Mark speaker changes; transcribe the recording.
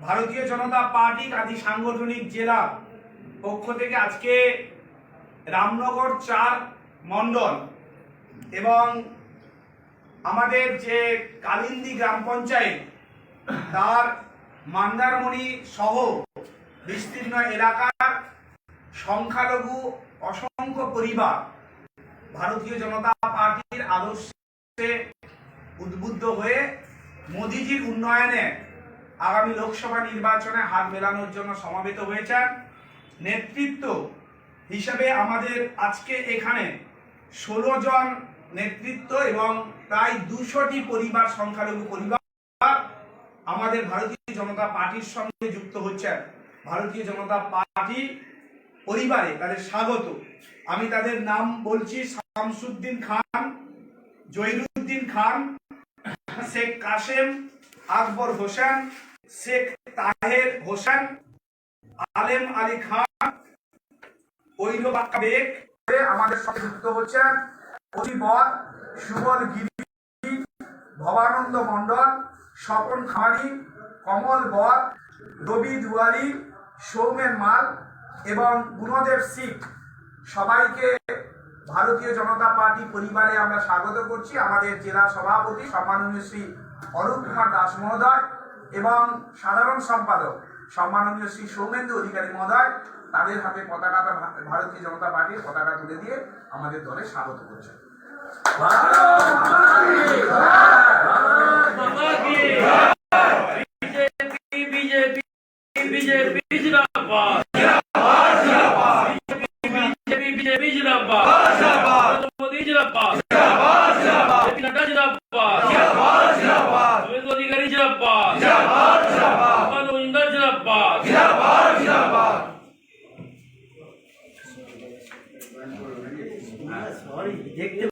Speaker 1: ভারতীয় জনতা পার্টি আদি সাংগঠনিক জেলা পক্ষ থেকে আজকে রামনগর চার মণ্ডল এবং আমাদের যে কালিন্দি গ্রাম পঞ্চায়েত, তার মান্দারমণি সহ বিস্তীর্ণ এলাকার সংখ্যালঘু অসংখ্য পরিবার ভারতীয় জনতা পার্টির আদর্শে উদ্বুদ্ধ হয়ে মোদিজির উন্নয়নে আগামী লোকসভা নির্বাচনে হাত মেলানোর জন্য সমাবেত হয়েছেন। নেতৃত্ব হিসেবে আমাদের আজকে এখানে ষোলো জন নেতৃত্ব এবং প্রায় দুশোটি পরিবার, সংখ্যালঘু পরিবার আমাদের ভারতীয় জনতা পার্টির সঙ্গে যুক্ত হচ্ছেন। ভারতীয় জনতা পার্টি পরিবারে তাদের স্বাগত। আমি তাদের নাম বলছি শামসুদ্দিন খান, জহিরুদ্দিন খান, শেখ কাসেম, আকবর হোসেন শেখ তাহের হোসেন, আলেম আলী খান বেগ আমাদের সঙ্গে যুক্ত হচ্ছেন অজিবর সুবল গিরি, ভবানন্দ মণ্ডল, স্বপন খামারি কমল বর, রবি দুয়ারি, সৌমেন মাল এবং গুণদেব সিং। সবাইকে ভারতীয় জনতা পার্টি পরিবারে আমরা স্বাগত করছি। আমাদের জেলা সভাপতি সম্মাননীয় শ্রী অরূপ কুমার দাস মহোদয় এবং সাধারণ সম্পাদক সম্মাননীয় শ্রী সৌমেন্দু অধিকারী মহোদয় তাদের হাতে পতাকাটা ভারতীয় জনতা পার্টির পতাকা তুলে দিয়ে আমাদের দলে স্বাগত করছেন
Speaker 2: জিন্দাবাদ। জিন্দাবাদ জিন্দাবাদ। সরি
Speaker 1: দেখতে